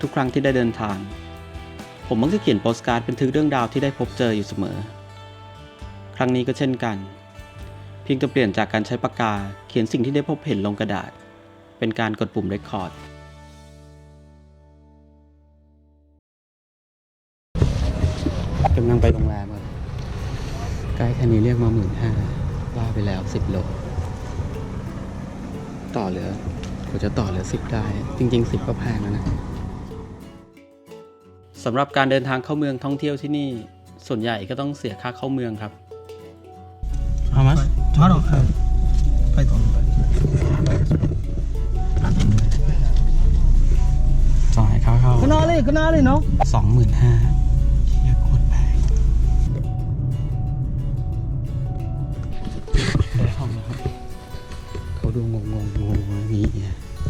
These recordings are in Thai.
ทุกครั้งที่ได้เดินทาง ผมมักจะเขียนโปสการ์ดบันทึกเรื่องราวที่ได้พบเจออยู่เสมอ ครั้งนี้ก็เช่นกัน เพียงแต่เปลี่ยนจากการใช้ปากกาเขียนสิ่งที่ได้พบเห็นลงกระดาษ เป็นการกดปุ่มเรคคอร์ดกำลังไปโรงแรมครับใกล้แค่นี้เรียกมาหมื่นห้าว่าไปแล้วสิบโล ต่อเหลือผมจะต่อเหลือสิบได้ จริงๆสิบก็แพงแล้วนะำหรับการเดินทางเข้าเมืองท่องเที่ยวที่นี่ส่วนใหญ่ก็ต้องเสียค่าเข้าเมืองครับ How much? Tomorrow, uh, five thousand. จ่ายค่าเข้า Kenali, kenali, no? สองหมื่นห้าเที่ยโคตรแพงได้ห้องแล้วครับ เขาดูงงงงงงงนี้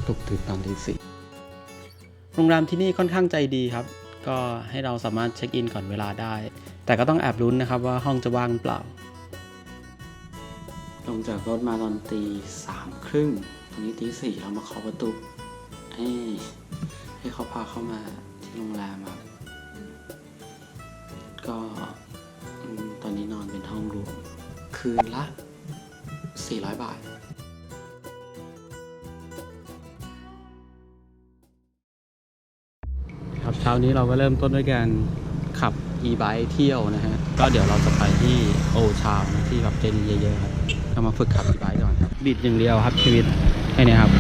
ตกตื่นตอนตีสี่โรงแรมที่นี่ค่อนข้างใจดีครับ ก็ให้เราสามารถเช็คอินก่อนเวลาได้ แต่ก็ต้องแอบลุ้นนะครับว่าห้องจะว่างหรือเปล่า ลงจากรถมาตอนตีสามครึ่งตอนนี้ตีสี่เรามาเคาะประตูให้ให้เขาพาเข้ามาที่โรงแรมครับก็ตอนนี้นอนเป็นห้องรวมคืนละ 400 บาท ช้านี้เราก็เริ่มต้นด้วยการขับ e-bike เที่ยวนะฮะ ก็เดี๋ยวเราจะไปที่โอชาวนะที่แบบเจดีเยอะๆครับก็มาฝึกขับ e-bike ก่อนครับบิดอย่างเดียวครับชีวิตแค่นี้ครับ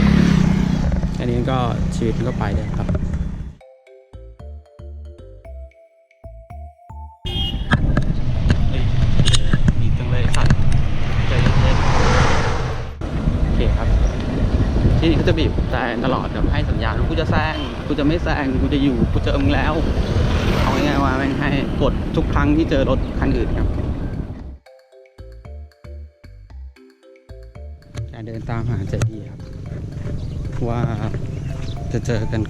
แค่นี้ก็ชีวิตก็ไปเลยครับ ที่นี่เขาจะบีบแต่ตลอดแบบให้สัญญาณว่ากูจะแซงกูจะไม่แซงกูจะอยู่กูเจอมึงแล้วเอาง่ายๆว่าแม่งให้กดทุกครั้งที่เจอรถคันอื่นครับการเดินตามหาเจดีย์ครับ ว่าจะเจอกัน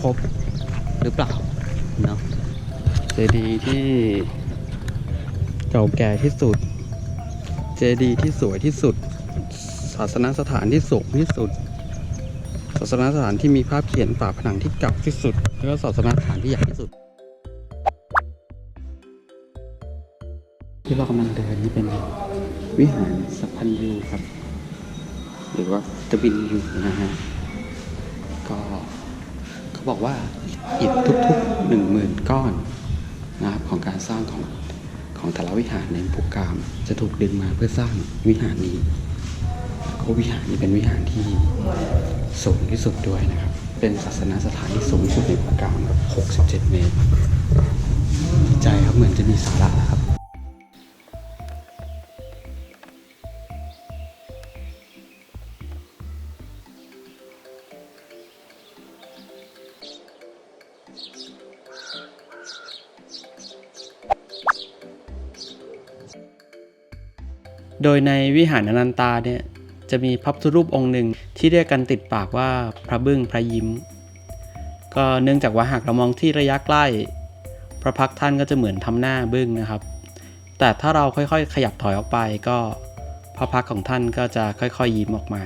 ครบหรือเปล่าเนาะเจดีย์ที่เก่าแก่ที่สุด เจดีย์ที่สวยที่สุด ศาสนสถานที่สูงที่สุด ศาสนสถานที่มีภาพเขียนฝาผนังที่เก่าที่สุด แล้วก็ศาสนสถานที่ใหญ่ที่สุด ที่เรากำลังเดินนี่เป็นวิหารสัพพันยูครับ หรือว่าตะบินยูนะฮะก็เขาบอกว่าอิฐทุกๆหนึ่งหมื่นก้อนนะครับของการสร้างของของแต่ละวิหารในภูกามจะถูกดึงมาเพื่อสร้างวิหารนี้ ก็วิหารนี้เป็นวิหารที่สูงที่สุดด้วยนะครับ เป็นศาสนสถานที่สูงที่สุดในภูกามครับ67 เมตร ใจครับเหมือนจะมีสาระแล้วครับโดยในวิหารอนันตาเนี่ย จะมีพระพุทธรูปองค์หนึ่งที่เรียกกันติดปากว่าพระบึ้งพระยิ้ม ก็เนื่องจากว่าหากเรามองที่ระยะใกล้ พระพักท่านก็จะเหมือนทำหน้าบึ้งนะครับ แต่ถ้าเราค่อยๆ ขยับถอยออกไปก็พระพักของท่านก็จะค่อยๆยิ้มออกมา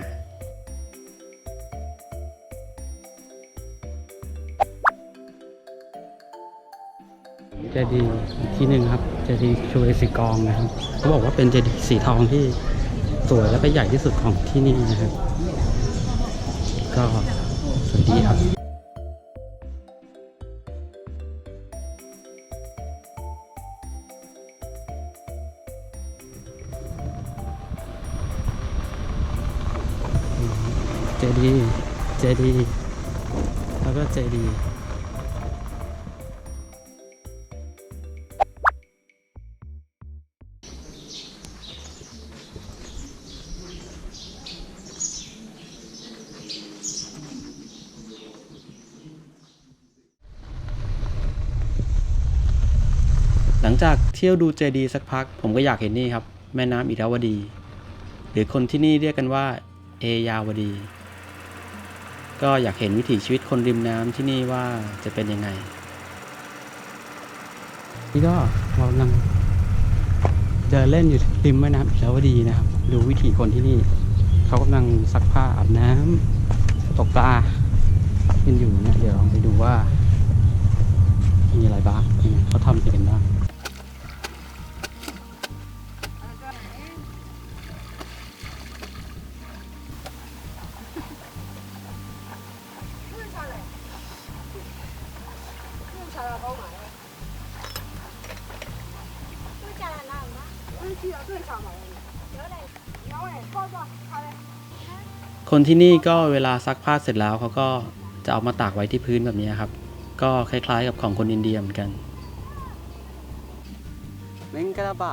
เจดีย์ที่หนึ่งครับเจดีย์ชูเอซิกองนะครับเขาบอกว่าเป็นเจดีย์สีทองที่ สวยและก็ใหญ่ที่สุดของที่นี่นะครับ ก็สวยดีครับเจดีย์เจดีย์แล้วก็เจดี งจากเที่ยวดูเจดีย์สักพัก ผมก็อยากเห็นนี่ครับ แม่น้ำอิราวดี หรือคนที่นี่เรียกกันว่า เอยาวดี ก็อยากเห็นวิถีชีวิตคนริมน้ำที่นี่ว่าจะเป็นยังไง นี่ก็เรากำลังเดินเล่นอยู่ริมแม่น้ำอิราวดีนะครับ ดูวิถีคนที่นี่ เขากำลังซักผ้าอาบน้ำตกปลากันอยู่เนี่ยเดี๋ยวลองไปดูว่ามีอะไรบ้างยังไงเขาทำอะไรกันบ้าง คนที่นี่ก็เวลาซักผ้าเสร็จแล้วเขาก็จะเอามาตากไว้ที่พื้นแบบนี้ครับ ก็คล้ายๆกับของคนอินเดียเหมือนกันเมงกะลาบา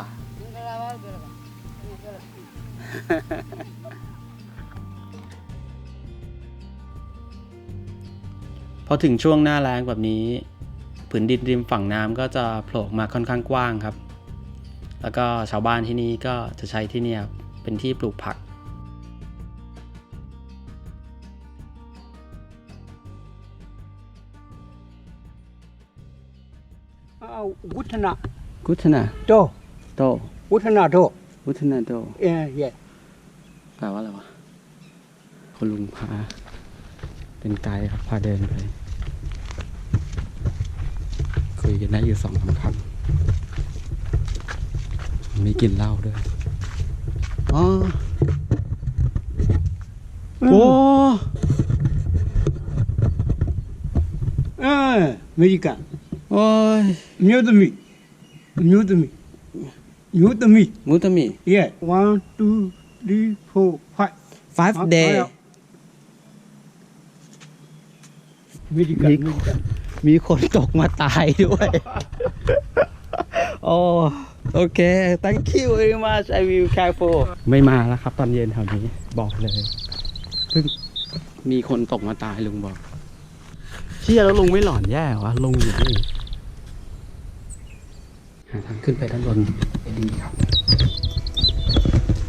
พอถึงช่วงหน้าแล้งแบบนี้ ผืนดินริมฝั่งน้ำก็จะโผล่ออกมาค่อนข้างกว้างครับ แล้วก็ชาวบ้านที่นี่ก็จะใช้ที่เนี่ยเป็นที่ปลูกผักเอาวุฒนะกุฒนาโตโตวุฒนะโตกุฒนาโตเอ้ยเย่แปลว่าอะไรวะคุณลุงพาเป็นไกด์ครับพาเดินไป คุยกันได้อยู่สองสามคำมีกินเหล้าด้วยอ๋อโอ้เอ้ยมริกันโอ้ยมิวตมีมิวตมีมิวตมีมิวตมิ yeah one two three four five five day เมริกันมีกัน มีคนตกมาตายด้วย โอ้โอเค thank you very much I will careful ไม่มาแล้วครับ ตอนเย็นแถวนี้บอกเลยเพิ่งมีคนตกมาตายลุงบอก เชี่ยแล้วลุงไม่หลอนแย่เหรอวะลุงอยู่นี่หาทางขึ้นไปด้านบนไปดีครับ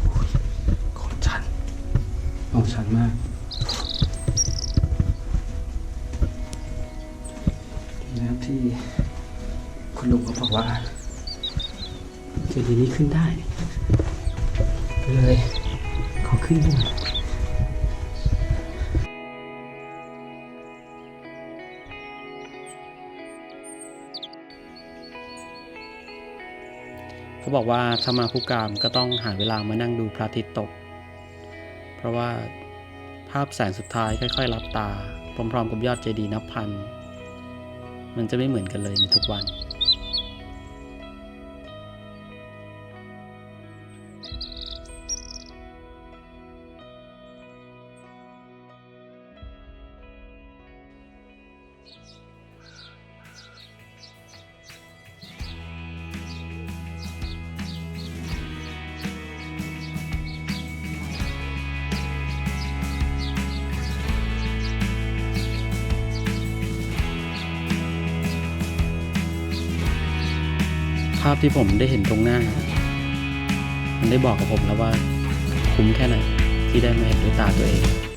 โอ้ยโคตรชันโอ้ชันมาก ที่คุณลุงเขาบอกว่าเจดีย์นี้ขึ้นได้ เลยขอขึ้นด้วยเขาบอกว่าถ้ามาภูกามก็ต้องหาเวลามานั่งดูพระอาทิตย์ตก เพราะว่าภาพแสงสุดท้ายค่อย ๆ รับตา พร้อม ๆ กับยอดเจดีย์นับพัน มันจะไม่เหมือนกันเลยในทุกวัน ภาพที่ผมได้เห็นตรงหน้า มันได้บอกกับผมแล้วว่า คุ้มแค่ไหนที่ได้มาเห็นด้วยตาตัวเอง